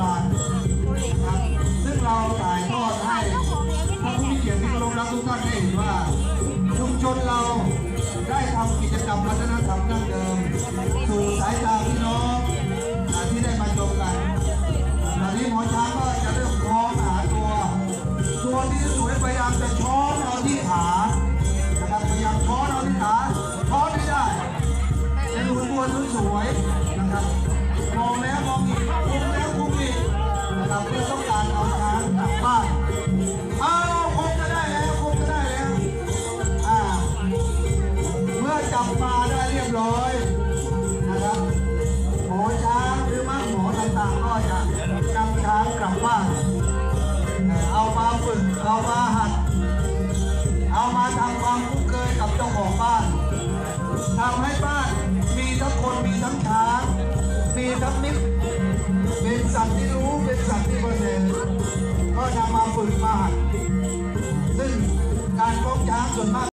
ราณนะครับซึ่งเราถ่ายทอดให้ท่านผู้มีเกียรติที่เคารพรักทุกท่านได้เห็นว่า ชุมชนเราได้ทำกิจกรรมวัฒนธรรมดั้งเดิม สู่สายตาพี่น้องที่ได้มาชมกันตอนนี้หมอช้างก็จะเริ่มคล้องหาตัว ตัวที่สวยพยายามจะช้อนเอาที่ขานะครับพยายามช้อนเอาที่ขาช้อนให้ได้เป็นหุ่นตัวสวย จับมาได้เรียบร้อยนะครับหมอช้างหรือมังหมอต่างๆก็จะนำช้างกลับบ้านเอามาฝึกเอามาหัด เอามาทำความคุ้นเคยกับเจ้าของบ้านทำให้บ้านมีทั้งคนมีทั้งช้างมีทั้งมิตรเป็นสัตว์ที่รู้เป็นสัตว์ที่ประเสริฐก็นำมาฝึกมาหัดซึ่งการล้มช้างส่วนมาก